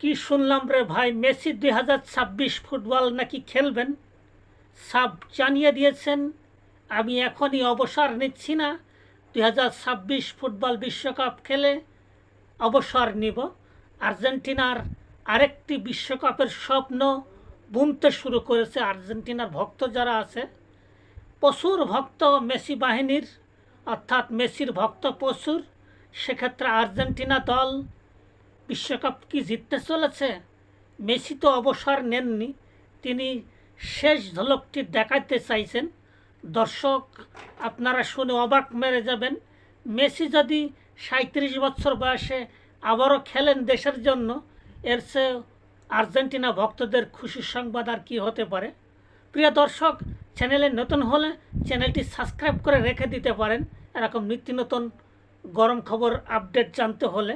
কি শুনলাম রে ভাই, মেসি দুই হাজার ছাব্বিশ ফুটবল নাকি খেলবেন? সাব জানিয়ে দিয়েছেন, আমি এখনই অবসর নিচ্ছি না। দুই হাজার ছাব্বিশ ফুটবল বিশ্বকাপ খেলে অবসর নিব। আর্জেন্টিনার আরেকটি বিশ্বকাপের স্বপ্ন বুনতে শুরু করেছে আর্জেন্টিনার ভক্ত যারা আছে। প্রচুর ভক্ত মেসি বাহিনীর, অর্থাৎ মেসির ভক্ত প্রচুর। সেক্ষেত্রে আর্জেন্টিনা দল বিশ্বকাপ কি জিততে চলেছে? মেসি তো অবসর নেননি। তিনি শেষ ঝলকটি দেখাতে চাইছেন। দর্শক, আপনারা শুনে অবাক মেরে যাবেন। মেসি যদি সাঁত্রিশ বছর বয়সে আবারও খেলেন দেশের জন্য, এর চেয়ে আর্জেন্টিনা ভক্তদের খুশির সংবাদ আর কী হতে পারে? প্রিয় দর্শক, চ্যানেলে নতুন হলে চ্যানেলটি সাবস্ক্রাইব করে রেখে দিতে পারেন। এরকম নিত্য নতুন গরম খবর আপডেট জানতে হলে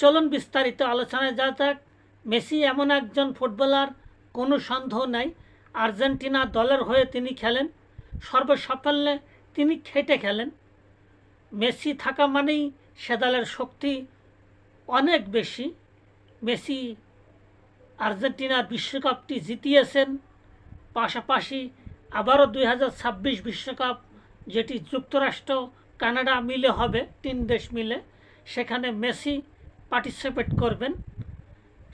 চলুন বিস্তারিত আলোচনায় যা যাক। মেসি এমন একজন ফুটবলার, কোনো সন্দেহ নাই। আর্জেন্টিনা দলের হয়ে তিনি খেলেন। সর্বসাফল্যে তিনি খেটে খেলেন। মেসি থাকা মানেই সে দলের শক্তি অনেক বেশি। মেসি আর্জেন্টিনার বিশ্বকাপটি জিতিয়েছেন। পাশাপাশি আবারও দুই হাজার বিশ্বকাপ, যেটি যুক্তরাষ্ট্র কানাডা মিলে হবে, তিন দেশ মিলে। সেখানে মেসি পার্টিসিপেট করবেন।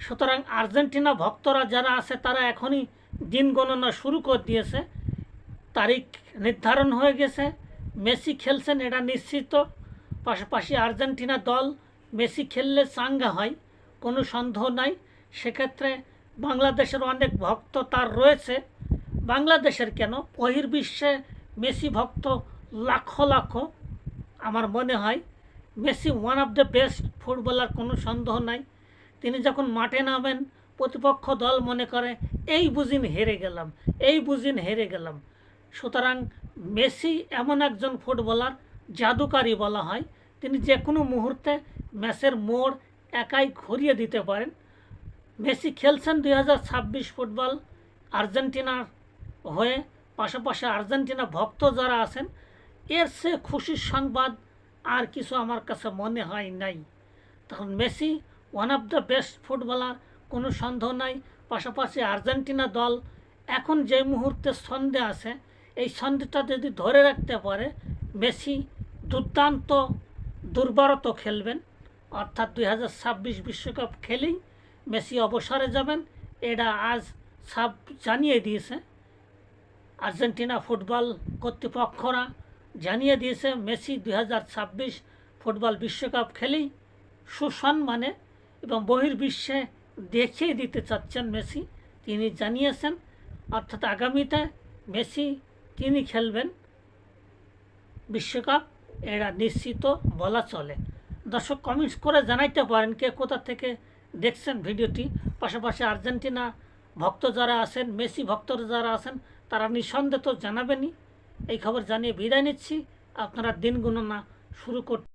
সুতরাং আর্জেন্টিনা ভক্তরা যারা আছে, তারা এখনই দিন গণনা শুরু করে দিয়েছে। তারিখ নির্ধারণ হয়ে গেছে। মেসি খেলছেন, এটা নিশ্চিত। পাশাপাশি আর্জেন্টিনা দল মেসি খেললে চাঙ্গা হয়, কোনো সন্দেহ নাই। সেক্ষেত্রে বাংলাদেশের অনেক ভক্ত তার রয়েছে। বাংলাদেশের কেন? বহির্বিশ্বে মেসি ভক্ত লাখো লাখো, আমার মনে হয়। Messi one of the best footballer কোনো সন্দেহ নাই। তিনি যখন মাঠে নামেন, প্রতিপক্ষ দল মনে করে, এই বুঝিন হেরে গেলাম, এই বুঝিন হেরে গেলাম। সুতরাং মেসি এমন একজন ফুটবলার জাদুকারী বলা হয়। তিনি যে কোনো মুহূর্তে ম্যাচের মোড় একাই ঘুরিয়ে দিতে পারেন। মেসি খেলছেন দুই হাজার ছাব্বিশ ফুটবল আর্জেন্টিনার হয়ে। পাশাপাশি আর্জেন্টিনা ভক্ত যারা আছেন, এর সে খুশির সংবাদ আর কিছু আমার কাছে মনে হয় নাই। তখন Messi one of the best footballer কোনো সন্দেহ নাই। পাশাপাশি আর্জেন্টিনা দল এখন যে মুহূর্তে ছন্দে আছে, এই ছন্দটা যদি ধরে রাখতে পারে, মেসি দুর্দান্ত, দুর্বারত খেলবেন। অর্থাৎ দুই বিশ্বকাপ খেলেই মেসি অবসরে যাবেন। এটা আজ সাব জানিয়ে দিয়েছে আর্জেন্টিনা ফুটবল কর্তৃপক্ষরা। জানিয়ে দিয়েছে মেসি দুই হাজার ছাব্বিশ ফুটবল বিশ্বকাপ খেলেই সুসম্মানে এবং বহির্বিশ্বে দেখিয়ে দিতে চাচ্ছেন মেসি। তিনি জানিয়েছেন, অর্থাৎ আগামীতে মেসি তিনি খেলবেন বিশ্বকাপ এরা নিশ্চিত বলা চলে। দর্শক কমেন্টস করে জানাইতে পারেন কে কোথা থেকে দেখছেন ভিডিওটি। পাশাপাশি আর্জেন্টিনা ভক্ত যারা আছেন, মেসি ভক্তরা যারা আছেন, তারা নিঃসন্দেহ তো জানাবেনই। এই খবর জানিয়ে বিদায় নিচ্ছি। আপনারা দিন গণনা শুরু করতে